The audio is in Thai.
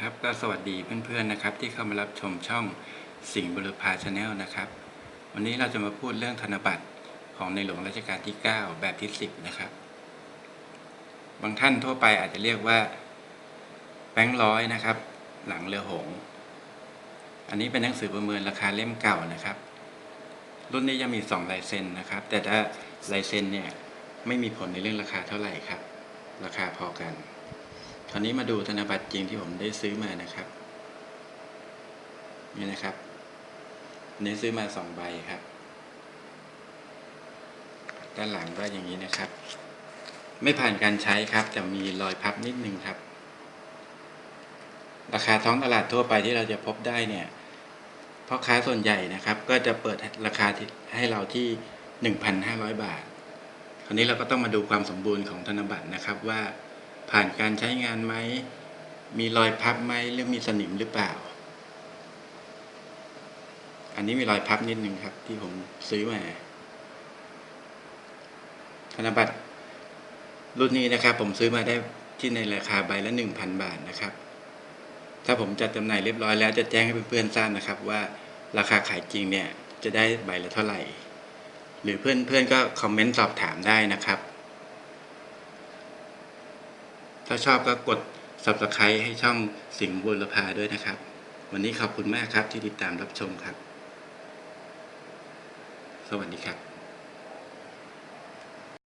ครับก็สวัสดีเพื่อนๆนะครับ ที่เข้ามารับชมช่องสิงห์บุรพาชาแนลนะครับ วันนี้เราจะมาพูดเรื่องธนบัตรของในหลวงรัชกาลที่ 9 แบบที่ 10 นะครับ บางท่านทั่วไปอาจจะเรียกว่าแบงค์ร้อยนะครับ หลังเรือหงส์อันนี้เป็นหนังสือประเมินราคาเล่มเก่านะครับ รุ่นนี้ยังมี 2 ลายเซ็นนะครับ แต่ถ้าลายเซ็นเนี่ยไม่มีผลในเรื่องราคาเท่าไหร่ครับ ราคาพอกัน ราวนี้มาดูธนบัตรจริงที่ผมได้ซื้อมานะครับ นี่นะครับนี้ซื้อมาสองใบครับ ด้านหลังก็อย่างนี้นะครับ ไม่ผ่านการใช้ครับ แต่มีรอยพับนิดนึงครับ ราคาท้องตลาดทั่วไปที่เราจะพบได้เนี่ยพ่อค้าส่วนใหญ่นะครับ ก็จะเปิดราคาให้เราที่ 1,500 บาท คราวนี้เราก็ต้องมาดูความสมบูรณ์ของธนบัตรนะครับว่า ผ่านการใช้งานไหม มีรอยพับไหมหรือมีสนิมหรือเปล่า อันนี้มีรอยพับนิดนึงครับ ที่ผมซื้อมา ธนบัตรรุ่นนี้นะครับ ผมซื้อมาได้ที่ในราคาใบละหนึ่งพันบาทนะครับ ถ้าผมจัดจำหน่ายเรียบร้อยแล้วจะแจ้งให้เพื่อนๆทราบนะครับ ว่าราคาขายจริงเนี่ยจะได้ใบละเท่าไหร่ หรือเพื่อนๆก็คอมเมนต์สอบถามได้นะครับ ถ้าชอบก็กด subscribe ให้ช่องสิงห์บุรพาด้วยนะครับ วันนี้ขอบคุณมากครับที่ติดตามรับชมครับ สวัสดีครับ